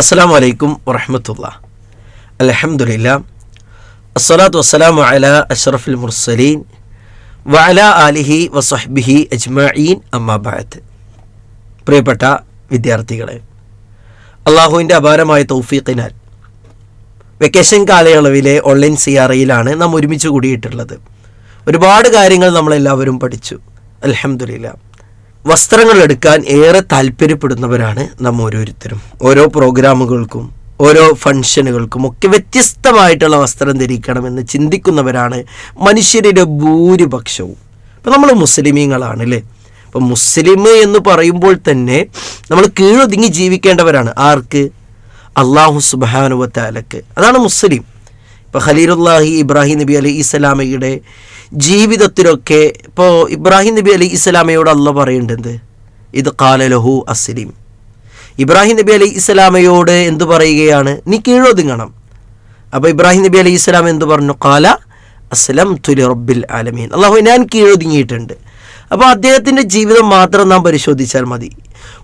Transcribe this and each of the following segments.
അസ്സാം വലൈക്കും വറഹമത്തുള്ള. അലഹമുല്ല അസ്സലാത്തു വസ്സലാമു അല അഷറഫുൽ മുർസലീൻ വഅല അലിഹി വസഹ്ബിഹി അജ്മീൻ അമ്മാബാത്ത് പ്രിയപ്പെട്ട വിദ്യാർത്ഥികളെ അള്ളാഹുവിന്റെ അപാരമായ തൗഫീഖിനാൽ വെക്കേഷൻ കാലയളവിലെ ഓൺലൈൻ സി ആർ ഐയിലാണ് നാം ഒരുമിച്ച് കൂടിയിട്ടുള്ളത്. ഒരുപാട് കാര്യങ്ങൾ നമ്മളെല്ലാവരും പഠിച്ചു. അലഹമുല്ല വസ്ത്രങ്ങൾ എടുക്കാൻ ഏറെ താല്പര്യപ്പെടുന്നവരാണ് നാം ഓരോരുത്തരും. ഓരോ പ്രോഗ്രാമുകൾക്കും ഓരോ ഫംഗ്ഷനുകൾക്കും ഒക്കെ വ്യത്യസ്തമായിട്ടുള്ള വസ്ത്രം ധരിക്കണമെന്ന് ചിന്തിക്കുന്നവരാണ് മനുഷ്യരുടെ ഭൂരിപക്ഷവും. ഇപ്പം നമ്മൾ മുസ്ലിമീങ്ങളാണ് അല്ലേ അപ്പം മുസ്ലിം എന്ന് പറയുമ്പോൾ തന്നെ നമ്മൾ കീഴൊതുങ്ങി ജീവിക്കേണ്ടവരാണ്. ആർക്ക്? അള്ളാഹു സുബാനുവത്താലക്ക് അതാണ് മുസ്ലിം. ഇപ്പോൾ ഖലീലുല്ലാഹി ഇബ്രാഹിം നബി അലി ഇസ്ലാമയുടെ ജീവിതത്തിലൊക്കെ ഇപ്പോൾ ഇബ്രാഹിം നബി അലി ഇസ്ലാമയോട് അല്ല പറയേണ്ടത്? ഇത് കാലലഹു അസ്ലിം ഇബ്രാഹിം നബി അലി ഇസ്ലാമയോട് എന്തു പറയുകയാണ്? നീ കീഴൊതുങ്ങണം. അപ്പോൾ ഇബ്രാഹിം നബി അലി ഇസ്ലാം എന്ത് പറഞ്ഞു? കാല അസ്ലം തുലി റബ്ബിൽ ആലമീൻ. അള്ളാഹു ഞാൻ കീഴൊതുങ്ങിയിട്ടുണ്ട്. അപ്പോൾ അദ്ദേഹത്തിന്റെ ജീവിതം മാത്രം നാം പരിശോധിച്ചാൽ മതി.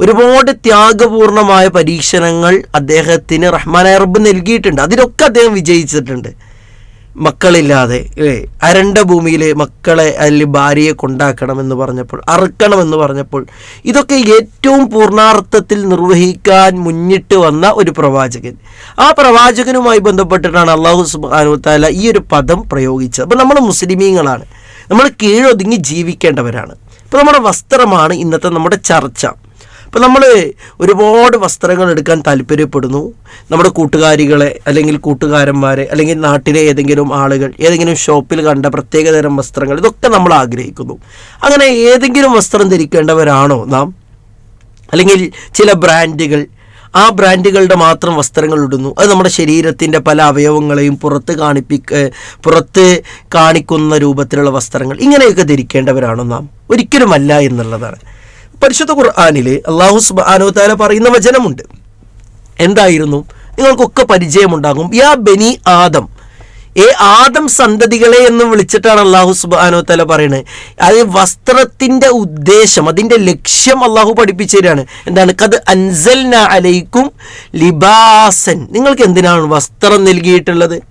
ഒരുപാട് ത്യാഗപൂർണമായ പരീക്ഷണങ്ങൾ അദ്ദേഹത്തിന് റഹ്മാൻ റബ്ബ് നൽകിയിട്ടുണ്ട്. അതിലൊക്കെ അദ്ദേഹം വിജയിച്ചിട്ടുണ്ട്. മക്കളില്ലാതെ അല്ലേ അരണ്ട ഭൂമിയിൽ മക്കളെ അല്ലെങ്കിൽ ഭാര്യയെ കൊണ്ടാക്കണമെന്ന് പറഞ്ഞപ്പോൾ അറുക്കണമെന്ന് പറഞ്ഞപ്പോൾ ഇതൊക്കെ ഏറ്റവും പൂർണാർത്ഥത്തിൽ നിർവഹിക്കാൻ മുന്നിട്ട് വന്ന ഒരു പ്രവാചകൻ. ആ പ്രവാചകനുമായി ബന്ധപ്പെട്ടിട്ടാണ് അള്ളാഹു സുബാനു താല ഈ ഒരു പദം പ്രയോഗിച്ചത്. അപ്പോൾ നമ്മൾ മുസ്ലിമീങ്ങളാണ്. നമ്മൾ കീഴൊതുങ്ങി ജീവിക്കേണ്ടവരാണ്. ഇപ്പോൾ നമ്മുടെ വസ്ത്രമാണ് ഇന്നത്തെ നമ്മുടെ ചർച്ച. അപ്പോൾ നമ്മൾ ഒരുപാട് വസ്ത്രങ്ങൾ എടുക്കാൻ താല്പര്യപ്പെടുന്നു. നമ്മുടെ കൂട്ടുകാരികളെ അല്ലെങ്കിൽ കൂട്ടുകാരന്മാരെ അല്ലെങ്കിൽ നാട്ടിലെ ഏതെങ്കിലും ആളുകൾ ഏതെങ്കിലും ഷോപ്പിൽ കണ്ട പ്രത്യേകതരം വസ്ത്രങ്ങൾ ഇതൊക്കെ നമ്മൾ ആഗ്രഹിക്കുന്നു. അങ്ങനെ ഏതെങ്കിലും വസ്ത്രം ധരിക്കേണ്ടവരാണോ നാം? അല്ലെങ്കിൽ ചില ബ്രാൻഡുകൾ ആ ബ്രാൻഡുകളുടെ മാത്രം വസ്ത്രങ്ങൾ ഇടുന്നു. അത് നമ്മുടെ ശരീരത്തിന്റെ പല അവയവങ്ങളെയും പുറത്ത് കാണിപ്പിക്ക പുറത്ത് കാണിക്കുന്ന രൂപത്തിലുള്ള വസ്ത്രങ്ങൾ ഇങ്ങനെയൊക്കെ ധരിക്കേണ്ടവരാണോ നാം? ഒരിക്കലുമല്ല എന്നുള്ളതാണ്. പരിശുദ്ധ ഖുർആാനിലെ അള്ളാഹു സുബാനോ താല പറയുന്ന വചനമുണ്ട്. എന്തായിരുന്നു? നിങ്ങൾക്കൊക്കെ പരിചയമുണ്ടാകും. യാ ബനി ആദം. ഏ ആദം സന്തതികളെ എന്ന് വിളിച്ചിട്ടാണ് അള്ളാഹു സുബാനോ തല പറയുന്നത് അത് വസ്ത്രത്തിന്റെ ഉദ്ദേശം അതിന്റെ ലക്ഷ്യം അള്ളാഹു പഠിപ്പിച്ചു എന്താണ്? കത് അൻസൽന അലൈക്കും ലിബാസൻ. നിങ്ങൾക്ക് എന്തിനാണ് വസ്ത്രം നൽകിയിട്ടുള്ളത്?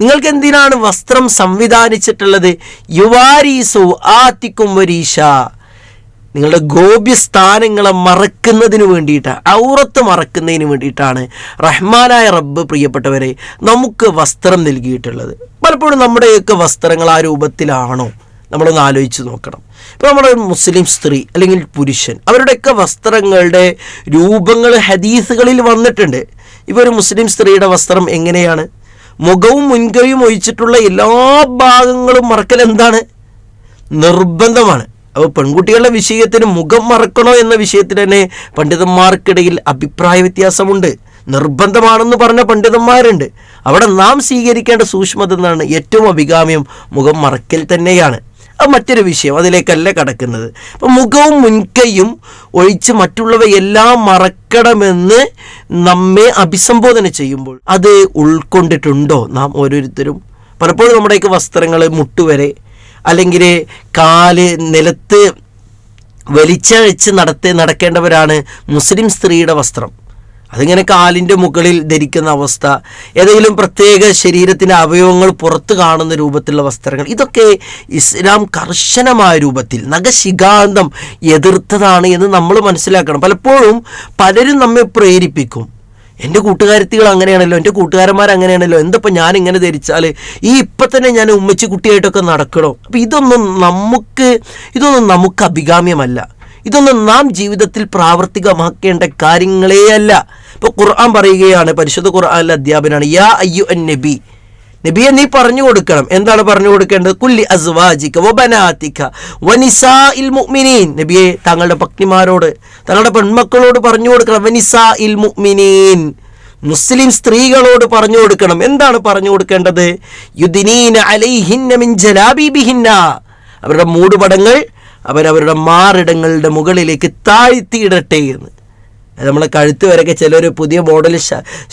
നിങ്ങൾക്ക് എന്തിനാണ് വസ്ത്രം സംവിധാനിച്ചിട്ടുള്ളത്? യുവാരീസു ആത്തിക്കും വരീഷ നിങ്ങളുടെ ഗോപ്യസ്ഥാനങ്ങളെ മറക്കുന്നതിന് വേണ്ടിയിട്ട് ഔറത്ത് മറക്കുന്നതിന് വേണ്ടിയിട്ടാണ് റഹ്മാനായ റബ്ബ് പ്രിയപ്പെട്ടവരെ നമുക്ക് വസ്ത്രം നൽകിയിട്ടുള്ളത്. പലപ്പോഴും നമ്മുടെയൊക്കെ വസ്ത്രങ്ങൾ ആ രൂപത്തിലാണോ? നമ്മളൊന്ന് ആലോചിച്ച് നോക്കണം. ഇപ്പോൾ നമ്മുടെ മുസ്ലിം സ്ത്രീ അല്ലെങ്കിൽ പുരുഷൻ അവരുടെയൊക്കെ വസ്ത്രങ്ങളുടെ രൂപങ്ങൾ ഹദീസുകളിൽ വന്നിട്ടുണ്ട്. ഇപ്പോൾ ഒരു മുസ്ലിം സ്ത്രീയുടെ വസ്ത്രം എങ്ങനെയാണ്? മുഖവും മുൻകൈയും ഒഴിച്ചിട്ടുള്ള എല്ലാ ഭാഗങ്ങളും മറക്കൽ എന്താണ്? നിർബന്ധമാണ്. അപ്പോൾ പെൺകുട്ടികളുടെ വിഷയത്തിന് മുഖം മറക്കണോ എന്ന വിഷയത്തിൽ തന്നെ പണ്ഡിതന്മാർക്കിടയിൽ അഭിപ്രായ വ്യത്യാസമുണ്ട്. നിർബന്ധമാണെന്ന് പറഞ്ഞ പണ്ഡിതന്മാരുണ്ട്. അവിടെ നാം സ്വീകരിക്കേണ്ട സൂക്ഷ്മത എന്നാണ് ഏറ്റവും അഭികാമ്യം. മുഖം മറക്കൽ തന്നെയാണ്. അത് മറ്റൊരു വിഷയം. അതിലേക്കല്ല കടക്കുന്നത്. അപ്പം മുഖവും മുൻകൈയും ഒഴിച്ച് മറ്റുള്ളവയെല്ലാം മറക്കണമെന്ന് നമ്മെ അഭിസംബോധന ചെയ്യുമ്പോൾ അത് ഉൾക്കൊണ്ടിട്ടുണ്ടോ? നാം ഓരോരുത്തരും പലപ്പോഴും നമ്മുടെയൊക്കെ വസ്ത്രങ്ങൾ മുട്ടുവരെ അല്ലെങ്കിൽ കാൽ നിലത്ത് വലിച്ചഴിച്ച് നടത്തി നടക്കേണ്ടവരാണ് മുസ്ലിം സ്ത്രീയുടെ വസ്ത്രം. അതിങ്ങനെ കാലിന്റെ മുകളിൽ ധരിക്കുന്ന അവസ്ഥ ഏതെങ്കിലും പ്രത്യേക ശരീരത്തിന്റെ അവയവങ്ങൾ പുറത്ത് കാണുന്ന രൂപത്തിലുള്ള വസ്ത്രങ്ങൾ ഇതൊക്കെ ഇസ്ലാം കർശനമായ രൂപത്തിൽ നഖശികാന്തം എതിർത്തതാണ് എന്ന് നമ്മൾ മനസ്സിലാക്കണം. പലപ്പോഴും പലരും നമ്മെ പ്രേരിപ്പിക്കും. എന്റെ കൂട്ടുകാരത്തികൾ അങ്ങനെയാണല്ലോ എന്റെ കൂട്ടുകാരന്മാർ അങ്ങനെയാണല്ലോ എന്തപ്പോൾ ഞാൻ ഇങ്ങനെ ധരിച്ചാൽ ഈ ഇപ്പം തന്നെ ഞാൻ ഉമ്മച്ചി കുട്ടിയായിട്ടൊക്കെ നടക്കണോ? അപ്പം ഇതൊന്നും നമുക്ക് ഇതൊന്നും നമുക്ക് അഭികാമ്യമല്ല. ഇതൊന്നും നാം ജീവിതത്തിൽ പ്രാവർത്തികമാക്കേണ്ട കാര്യങ്ങളേയല്ല. ഇപ്പോൾ ഖുർആൻ പറയുകയാണ് പരിശുദ്ധ ഖുർആാനിലെ അധ്യാപനാണ് യാ അയ്യു എൻ നബി നബിയെ നീ പറഞ്ഞു കൊടുക്കണം. എന്താണ് പറഞ്ഞു കൊടുക്കേണ്ടത്? കുല്ലി അസ്വാജിക്ക വബനാത്തിക്ക വനിസാഇൽ മുഅ്മിനീൻ. നബിയെ തങ്ങളുടെ പത്നിമാരോട് തങ്ങളുടെ പെൺമക്കളോട് പറഞ്ഞു കൊടുക്കണം. വനിസാ ഇൽ മുഅ്മിനീൻ. മുസ്ലിം സ്ത്രീകളോട് പറഞ്ഞു കൊടുക്കണം. എന്താണ് പറഞ്ഞു കൊടുക്കേണ്ടത്? യുദിനീന അലൈഹിന്ന മിൻ ജലാബിബിഹിന്ന. അവരുടെ മൂടുപടങ്ങൾ അവരവരുടെ മാറിടങ്ങളുടെ മുകളിലേക്ക് താഴ്ത്തിയിടട്ടെ എന്ന്. നമ്മളെ കഴുത്ത് വരെയൊക്കെ ചിലർ പുതിയ മോഡൽ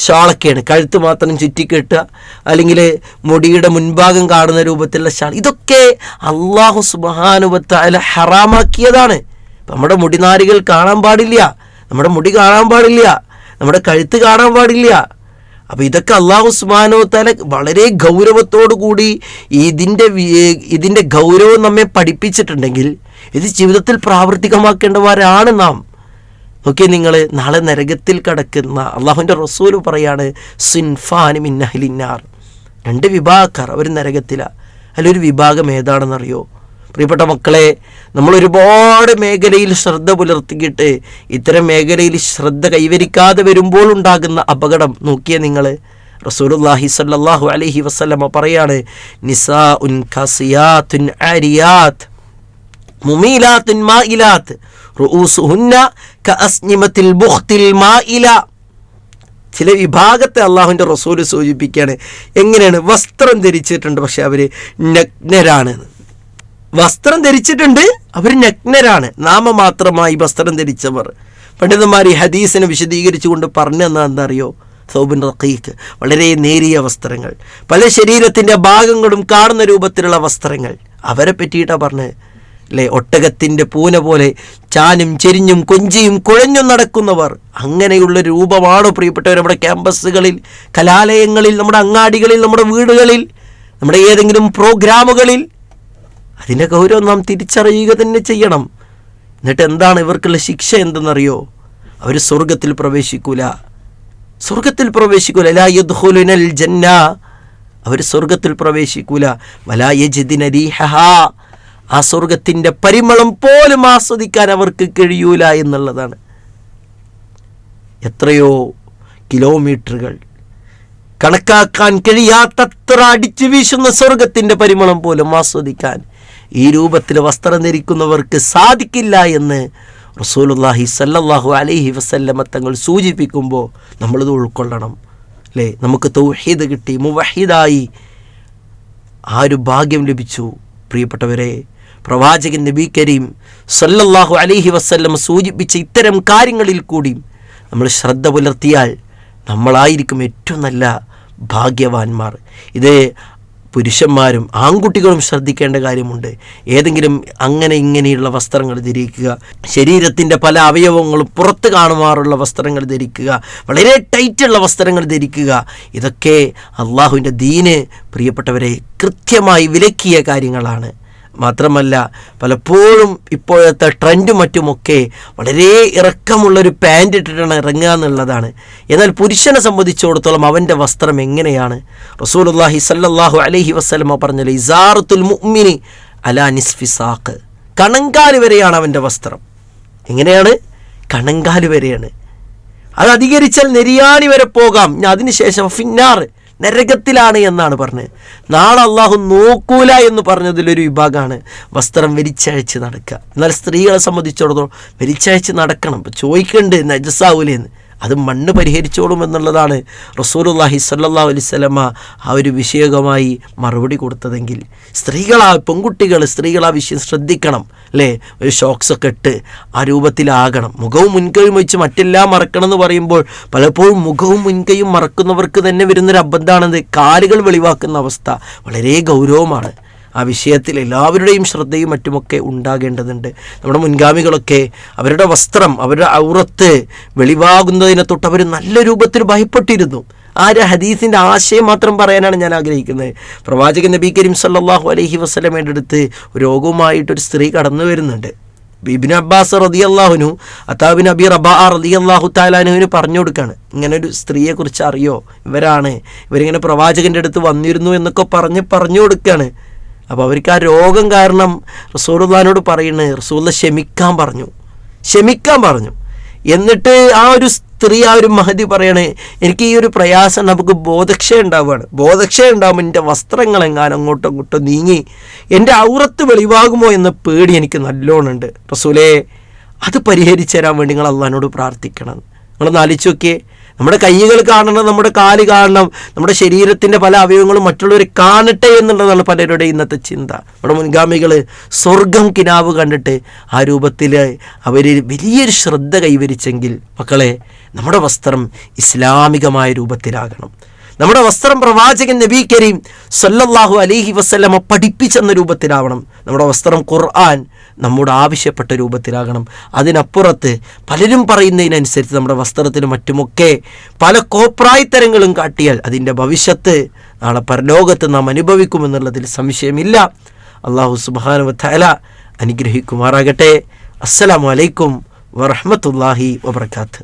ഷാളൊക്കെയാണ്. കഴുത്ത് മാത്രം ചുറ്റിക്കെട്ടുക അല്ലെങ്കിൽ മുടിയുടെ മുൻഭാഗം കാണുന്ന രൂപത്തിലുള്ള ഷാൾ. ഇതൊക്കെ അള്ളാഹു സുബാനുബത്തായ ഹറാമാക്കിയതാണ്. നമ്മുടെ മുടിനാരികൾ കാണാൻ പാടില്ല. നമ്മുടെ മുടി കാണാൻ പാടില്ല. നമ്മുടെ കഴുത്ത് കാണാൻ പാടില്ല. അപ്പോൾ ഇതൊക്കെ അള്ളാഹു സുബാനോ വളരെ ഗൗരവത്തോടു കൂടി ഇതിന്റെ ഇതിന്റെ ഗൗരവം നമ്മെ പഠിപ്പിച്ചിട്ടുണ്ടെങ്കിൽ ഇത് ജീവിതത്തിൽ പ്രാവർത്തികമാക്കേണ്ടവരാണ് നാം. നോക്കിയേ നിങ്ങൾ നാളെ നരകത്തിൽ കിടക്കുന്ന അള്ളാഹുവിന്റെ റസൂൽ പറയാണ് സിൻഫാനും ഇന്നഹലിന്നാർ രണ്ട് വിഭാഗക്കാർ അവർ നരകത്തിലാണ് അതിലൊരു വിഭാഗം ഏതാണെന്നറിയോ? പ്രിയപ്പെട്ട മക്കളെ നമ്മൾ ഒരുപാട് മേഖലയിൽ ശ്രദ്ധ പുലർത്തിയിട്ട് ഇത്തരം മേഖലയിൽ ശ്രദ്ധ കൈവരിക്കാതെ വരുമ്പോൾ ഉണ്ടാകുന്ന അപകടം നോക്കിയ നിങ്ങൾ റസൂലുള്ളാഹി സല്ലല്ലാഹു അലൈഹി വസല്ലമ പറയാണ് നിസാ ഉൻ ഖസിയാത്തുൻ ആരിയാത്ത് മുമീലാത്തുൻ മായിലാത്ത് ചില വിഭാഗത്തെ അള്ളാഹുവിന്റെ റസൂൽ സൂചിപ്പിക്കുകയാണ്. എങ്ങനെയാണ്? വസ്ത്രം ധരിച്ചിട്ടുണ്ട് പക്ഷെ അവർ നഗ്നരാണ്. വസ്ത്രം ധരിച്ചിട്ടുണ്ട് അവർ നഗ്നരാണ്. നാമമാത്രമായി വസ്ത്രം ധരിച്ചവർ. പണ്ഡിതന്മാർ ഈ ഹദീസിനെ വിശദീകരിച്ചുകൊണ്ട് പറഞ്ഞു തന്നാൽ എന്താ അറിയോ സൗബിൻ റഖീഖ്. വളരെ നേരിയ വസ്ത്രങ്ങൾ. പല ശരീരത്തിന്റെ ഭാഗങ്ങളും കാണുന്ന രൂപത്തിലുള്ള വസ്ത്രങ്ങൾ. അവരെ പറ്റിയിട്ടാണ് പറഞ്ഞത്. അല്ലേ ഒട്ടകത്തിന്റെ പൂന പോലെ ചാനും ചെരിഞ്ഞും കൊഞ്ചിയും കുഴഞ്ഞും നടക്കുന്നവർ. അങ്ങനെയുള്ള രൂപമാണ് പ്രിയപ്പെട്ടവർ നമ്മുടെ ക്യാമ്പസുകളിൽ കലാലയങ്ങളിൽ നമ്മുടെ അങ്ങാടികളിൽ നമ്മുടെ വീടുകളിൽ നമ്മുടെ ഏതെങ്കിലും പ്രോഗ്രാമുകളിൽ? അതിന്റെ ഗൗരവം നാം തിരിച്ചറിയുക തന്നെ ചെയ്യണം. എന്നിട്ട് എന്താണ് ഇവർക്കുള്ള ശിക്ഷ എന്തെന്നറിയോ? അവർ സ്വർഗത്തിൽ പ്രവേശിക്കൂല. സ്വർഗത്തിൽ പ്രവേശിക്കൂല. ലാ യദ്ഖുലുനൽ ജന്ന. അവർ സ്വർഗത്തിൽ പ്രവേശിക്കൂല. വലാ യജിദിന റീഹഹാ ആ സ്വർഗത്തിന്റെ പരിമളം പോലും ആസ്വദിക്കാൻ അവർക്ക് കഴിയൂല എന്നുള്ളതാണ്. എത്രയോ കിലോമീറ്ററുകൾ കണക്കാക്കാൻ കഴിയാത്തത്ര അടിച്ചു വീശുന്ന സ്വർഗത്തിന്റെ പരിമളം പോലും ആസ്വദിക്കാൻ ഈ രൂപത്തിൽ വസ്ത്രം ധരിക്കുന്നവർക്ക് സാധിക്കില്ല എന്ന് റസൂലുള്ളാഹി സല്ലല്ലാഹു അലൈഹി വസല്ലമ തങ്ങൾ സൂചിപ്പിക്കുമ്പോൾ നമ്മളിത് ഉൾക്കൊള്ളണം അല്ലേ? നമുക്ക് തൗഹീദ് കിട്ടി മുവഹീദായി ആ ഒരു ഭാഗ്യം ലഭിച്ചു. പ്രിയപ്പെട്ടവരെ പ്രവാചകൻ നബി കരീം സല്ലല്ലാഹു അലഹി വസ്ല്ലം സൂചിപ്പിച്ച ഇത്തരം കാര്യങ്ങളിൽ കൂടി നമ്മൾ ശ്രദ്ധ പുലർത്തിയാൽ നമ്മളായിരിക്കും ഏറ്റവും നല്ല ഭാഗ്യവാന്മാർ. ഇത് പുരുഷന്മാരും ആൺകുട്ടികളും ശ്രദ്ധിക്കേണ്ട കാര്യമുണ്ട്. ഏതെങ്കിലും അങ്ങനെ ഇങ്ങനെയുള്ള വസ്ത്രങ്ങൾ ധരിക്കുക ശരീരത്തിന്റെ പല അവയവങ്ങളും പുറത്ത് കാണുമാറുള്ള വസ്ത്രങ്ങൾ ധരിക്കുക വളരെ ടൈറ്റുള്ള വസ്ത്രങ്ങൾ ധരിക്കുക ഇതൊക്കെ അള്ളാഹുവിന്റെ ദീന് പ്രിയപ്പെട്ടവരെ കൃത്യമായി വിലക്കിയ കാര്യങ്ങളാണ്. മാത്രമല്ല പലപ്പോഴും ഇപ്പോഴത്തെ ട്രെൻഡും മറ്റുമൊക്കെ വളരെ ഇറക്കമുള്ളൊരു പാന്റ് ഇട്ടിട്ടാണ് ഇറങ്ങുക എന്നുള്ളതാണ്. എന്നാൽ പുരുഷനെ സംബന്ധിച്ചിടത്തോളം അവന്റെ വസ്ത്രം എങ്ങനെയാണ്? റസൂലുള്ളാഹി സല്ലല്ലാഹു അലഹി വസ്ലമ പറഞ്ഞല്ലോ ഇസാറത്തുൽ മുഅ്മിനി അലാ നിസ്ഫിസാഖ് കണങ്കാൽ വരെയാണ് അവന്റെ വസ്ത്രം. എങ്ങനെയാണ്? കണങ്കാൽ വരെയാണ്. അത് അധികരിച്ചാൽ നെരിയാണി വരെ പോകാം. അതിനുശേഷം ഫിന്നാർ നരകത്തിലാണ് എന്നാണ് പറഞ്ഞത് നാളെ അള്ളാഹു നോക്കൂല എന്ന് പറഞ്ഞതിലൊരു വിഭാഗമാണ് വസ്ത്രം വലിച്ചഴിച്ച് നടക്കുക. എന്നാൽ സ്ത്രീകളെ സംബന്ധിച്ചിടത്തോളം വലിച്ചഴിച്ച് നടക്കണം. ചോദിക്കണ്ട് നജസാവൂലേന്ന്. അത് മണ്ണ് പരിഹരിച്ചോളും എന്നുള്ളതാണ് റസൂലുള്ളാഹി സല്ലാ അലൈഹി വസല്ലമ ആ ഒരു വിഷയകമായി മറുപടി കൊടുത്തതെങ്കിൽ. സ്ത്രീകളാ പെൺകുട്ടികൾ സ്ത്രീകളാ വിഷയം ശ്രദ്ധിക്കണം അല്ലേ? ഒരു ഷോക്സൊക്കെ ഇട്ട് ആ രൂപത്തിലാകണം. മുഖവും മുൻകൈയും വെച്ച് മറ്റെല്ലാം മറക്കണം എന്ന് പറയുമ്പോൾ പലപ്പോഴും മുഖവും മുൻകൈയും മറക്കുന്നവർക്ക് തന്നെ വരുന്നൊരു അബദ്ധമാണത് കാലുകൾ വെളിവാക്കുന്ന അവസ്ഥ വളരെ ഗൗരവമാണ്. ആ വിഷയത്തിൽ എല്ലാവരുടെയും ശ്രദ്ധയും മറ്റുമൊക്കെ ഉണ്ടാകേണ്ടതുണ്ട്. നമ്മുടെ മുൻഗാമികളൊക്കെ അവരുടെ വസ്ത്രം അവരുടെ ഔറത്ത് വെളിവാകുന്നതിനെ തൊട്ട് അവർ നല്ല രൂപത്തിൽ ഭയപ്പെട്ടിരുന്നു. ആ ഒരു ഹദീസിന്റെ ആശയം മാത്രം പറയാനാണ് ഞാൻ ആഗ്രഹിക്കുന്നത്. പ്രവാചകൻ നബി കരീം സല്ലാഹു അലഹി വസ്ലമേന്റെ അടുത്ത് രോഗവുമായിട്ടൊരു സ്ത്രീ കടന്നു വരുന്നുണ്ട്. ബിബിൻ അബ്ബാസ് റതി അള്ളാഹുനു അത്താബിൻ അബി റബാ അള്ളാഹു താലാനുവിന് പറഞ്ഞു കൊടുക്കുകയാണ് ഇങ്ങനെ ഒരു സ്ത്രീയെക്കുറിച്ച് അറിയോ? ഇവരാണ്. ഇവരിങ്ങനെ പ്രവാചകന്റെ അടുത്ത് വന്നിരുന്നു എന്നൊക്കെ പറഞ്ഞ് പറഞ്ഞു കൊടുക്കുകയാണ് അപ്പോൾ അവർക്ക് ആ രോഗം കാരണം റസൂലുള്ളാനോട് പറയുന്നത് റസൂല ക്ഷമിക്കാൻ പറഞ്ഞു. ക്ഷമിക്കാൻ പറഞ്ഞു. എന്നിട്ട് ആ ഒരു സ്ത്രീ ആ ഒരു മഹതി പറയണേ എനിക്ക് ഈ ഒരു പ്രയാസം നമുക്ക് ബോധക്ഷ ഉണ്ടാവുകയാണ്. ബോധക്ഷ ഉണ്ടാകുമ്പോൾ എന്റെ വസ്ത്രങ്ങൾ എങ്ങാനും ഇങ്ങോട്ടും ഇങ്ങോട്ടോ നീങ്ങി എന്റെ ഔറത്ത് വെളിവാകുമോ എന്ന പേടി എനിക്ക് നല്ലോണമുണ്ട് റസൂലേ അത് പരിഹരിച്ചു തരാൻ വേണ്ടി നിങ്ങൾ അള്ളഹാനോട് പ്രാർത്ഥിക്കണം. നിങ്ങളൊന്ന് ആലോചിച്ച് നോക്കിയേ. നമ്മുടെ കൈകൾ കാണണം നമ്മുടെ കാൽ കാണണം നമ്മുടെ ശരീരത്തിന്റെ പല അവയവങ്ങളും മറ്റുള്ളവർ കാണട്ടെ എന്നുള്ളതാണ് പലരുടെ ഇന്നത്തെ ചിന്ത. നമ്മുടെ മുൻഗാമികൾ സ്വർഗം കിനാവ് കണ്ടിട്ട് ആ രൂപത്തിൽ അവർ വലിയൊരു ശ്രദ്ധ കൈവരിച്ചെങ്കിൽ മക്കളെ നമ്മുടെ വസ്ത്രം ഇസ്ലാമികമായ രൂപത്തിലാകണം. നമ്മുടെ വസ്ത്രം പ്രവാചകൻ നബി കരീം സല്ലല്ലാഹു അലഹി വസല്ലമ പഠിപ്പിച്ചെന്ന രൂപത്തിലാവണം. നമ്മുടെ വസ്ത്രം ഖുർആൻ നമ്മോട് ആവശ്യപ്പെട്ട രൂപത്തിലാകണം. അതിനപ്പുറത്ത് പലരും പറയുന്നതിനനുസരിച്ച് നമ്മുടെ വസ്ത്രത്തിനും മറ്റുമൊക്കെ പല കോപ്രായത്തരങ്ങളും കാട്ടിയാൽ അതിന്റെ ഭവിഷ്യത്ത് നാളെ പരലോകത്ത് നാം അനുഭവിക്കുമെന്നുള്ളതിൽ സംശയമില്ല. അള്ളാഹു സുബാന തല അനുഗ്രഹിക്കുമാറാകട്ടെ. അസ്സലാമു അലൈക്കും വറഹമത്തല്ലാഹി വബർക്കാത്ത്